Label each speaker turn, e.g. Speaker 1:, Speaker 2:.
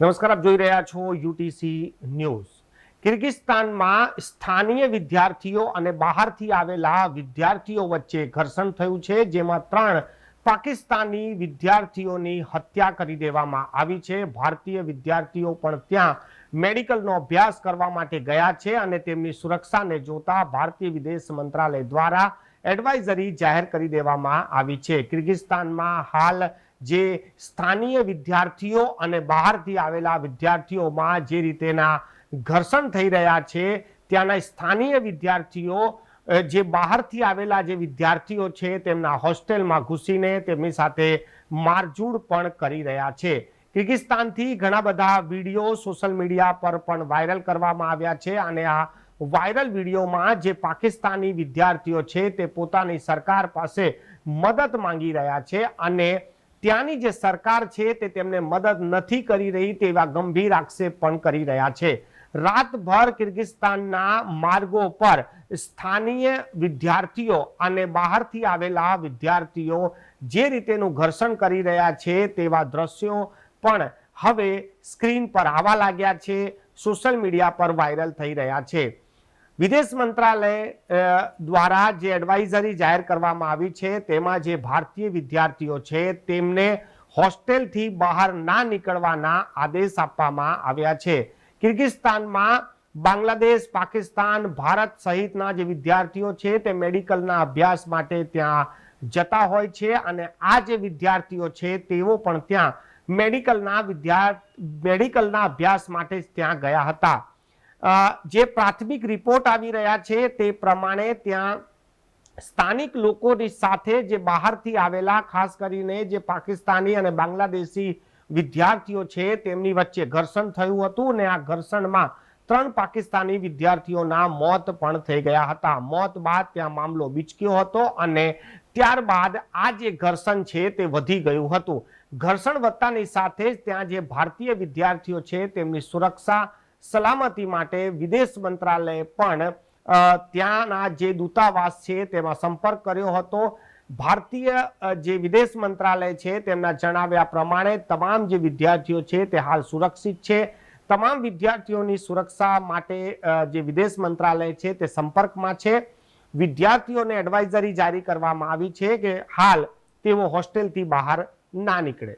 Speaker 1: નમસ્કાર, આપ જોઈ રહ્યા છો યુટીસી ન્યૂઝ. કિર્ગિસ્તાનમાં સ્થાનીય વિદ્યાર્થીઓ અને બહારથી આવેલા વિદ્યાર્થીઓ વચ્ચે ઘર્ષણ થયું છે, જેમાં ત્રણ પાકિસ્તાની વિદ્યાર્થીઓની હત્યા કરી દેવામાં આવી છે. ભારતીય વિદ્યાર્થીઓ પણ ત્યાં મેડિકલનો અભ્યાસ કરવા માટે ગયા છે અને તેમની સુરક્ષાને જોતા ભારતીય વિદેશ મંત્રાલય દ્વારા એડવાઇઝરી જાહેર કરી દેવામાં આવી છે. કિર્ગિસ્તાનમાં હાલ જે સ્થાનીય વિદ્યાર્થીઓ અને બહારથી આવેલા વિદ્યાર્થીઓમાં જે રીતેના ઘર્ષણ થઈ રહ્યા છે, ત્યાંના સ્થાનીય વિદ્યાર્થીઓ જે બહારથી આવેલા જે વિદ્યાર્થીઓ છે, તેમના હોસ્ટેલમાં ઘૂસીને તેમની સાથે મારઝૂડ પણ કરી રહ્યા છે. કિર્ગિસ્તાનથી ઘણા બધા વીડિયો સોશિયલ મીડિયા પર પણ વાયરલ કરવામાં આવ્યા છે અને આ વાયરલ વિડીયોમાં જે પાકિસ્તાની વિદ્યાર્થીઓ છે, તે પોતાની સરકાર પાસે મદદ માંગી રહ્યા છે અને ત્યાંની જે સરકાર છે તે તેમને મદદ નથી કરી રહી તેવા ગંભીર આક્ષેપ પણ કરી રહ્યા છે. રાતભર કિર્ગિસ્તાનના માર્ગો પર સ્થાનીય વિદ્યાર્થીઓ અને બહારથી આવેલા વિદ્યાર્થીઓ જે રીતેનું ઘર્ષણ કરી રહ્યા છે તેવા દ્રશ્યો પણ હવે સ્ક્રીન પર આવવા લાગ્યા છે. સોશિયલ મીડિયા પર વાયરલ થઈ રહ્યા છે. વિદેશ મંત્રાલય દ્વારા જે એડવાઇઝરી જાહેર કરવામાં આવી છે, તેમાં જે ભારતીય વિદ્યાર્થીઓ છે, તેમને હોસ્ટેલથી બહાર ના નીકળવાના આદેશ આપવામાં આવ્યા છે. કિર્ગિસ્તાનમાં બાંગ્લાદેશ, પાકિસ્તાન, ભારત સહિતના જે વિદ્યાર્થીઓ છે, તે મેડિકલના અભ્યાસ માટે ત્યાં જતા હોય છે અને આ જે વિદ્યાર્થીઓ છે, તેઓ પણ ત્યાં મેડિકલના વિદ્યા, મેડિકલના અભ્યાસ માટે જ ત્યાં ગયા હતા. જે પ્રાથમિક રિપોર્ટ આવી રહ્યા છે તે પ્રમાણે ત્યાં સ્થાનિક લોકોની સાથે જે બહારથી આવેલા, ખાસ કરીને જે પાકિસ્તાની અને બાંગ્લાદેશી વિદ્યાર્થીઓ છે તેમની વચ્ચે ઘર્ષણ થયું હતું અને આ ઘર્ષણમાં ત્રણ પાકિસ્તાની વિદ્યાર્થીઓના મોત પણ થઈ ગયા હતા. મોત બાદ ત્યાં મામલો બીચક્યો હતો અને ત્યારબાદ આ જે ઘર્ષણ છે તે વધી ગયું હતું. ઘર્ષણ વધતાની સાથે જ ત્યાં જે ભારતીય વિદ્યાર્થીઓ છે તેમની સુરક્ષા સલામતી માટે વિદેશ મંત્રાલયે પણ ત્યાંના જે દૂતાવાસ છે તેમાં સંપર્ક કર્યો હતો. ભારતીય જે વિદેશ મંત્રાલય છે તેમના જણાવ્યા પ્રમાણે તમામ જે વિદ્યાર્થીઓ છે તે હાલ સુરક્ષિત છે. તમામ વિદ્યાર્થીઓની સુરક્ષા માટે જે વિદેશ મંત્રાલય છે તે સંપર્કમાં છે. વિદ્યાર્થીઓને એડવાઇઝરી જારી કરવામાં આવી છે કે હાલ તેઓ હોસ્ટેલથી બહાર ના નીકળે.